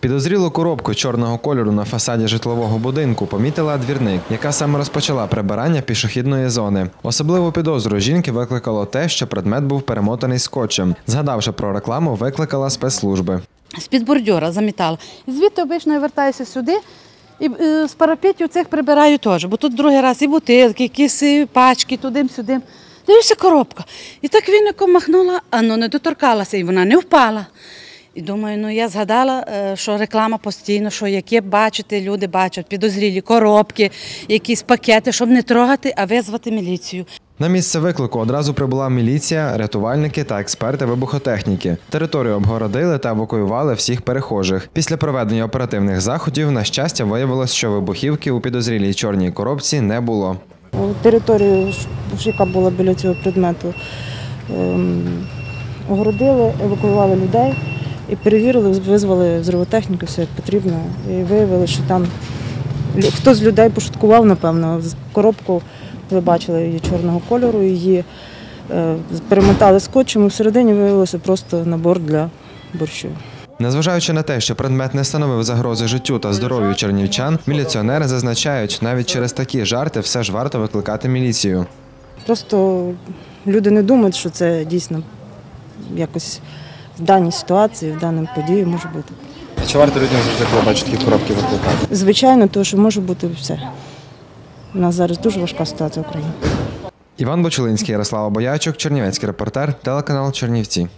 Підозрілу коробку чорного кольору на фасаді житлового будинку помітила двірник, яка саме розпочала прибирання пішохідної зони. Особливу підозру жінки викликало те, що предмет був перемотаний скотчем. Згадавши про рекламу, викликала спецслужби. з-під бордюра замітала. Звідти обично я вертаюся сюди і е, з парапетів цих прибираю теж, бо тут другий раз і бутилки, якісь пачки, туди-сюди. Дивлюся, коробка. І так віником махнула, а ну не доторкалася, і вона не впала. І думаю, ну я згадала, е, що реклама постійно, що яке бачите, люди бачать підозрілі коробки, якісь пакети, щоб не трогати, а визвати міліцію. На місце виклику одразу прибула міліція, рятувальники та експерти вибухотехніки. Територію обгородили та евакуювали всіх перехожих. Після проведення оперативних заходів, на щастя, виявилось, що вибухівки у підозрілій чорній коробці не було. Територію, яка була біля цього предмету, ем, огородили, евакуювали людей і перевірили, визвали взривотехніку, все як потрібно. І виявили, що там хтось з людей пошуткував, напевно, коробку ви бачили її чорного кольору, її е, перемотали скотчем, і всередині виявилося просто набор для борщу. Незважаючи на те, що предмет не становив загрози життю та здоров'ю чернівчан, міліціонери зазначають, навіть через такі жарти все ж варто викликати міліцію. Просто люди не думають, що це дійсно якось в даній ситуації, в даній події може бути. Чи варто людям завжди, коли бачать такі коробки викликати? Звичайно, тому що може бути все. У нас зараз дуже важка ситуація в Україні. Іван Бочулинський, Ярослава Боячок, Чернівецький репортер, телеканал Чернівці.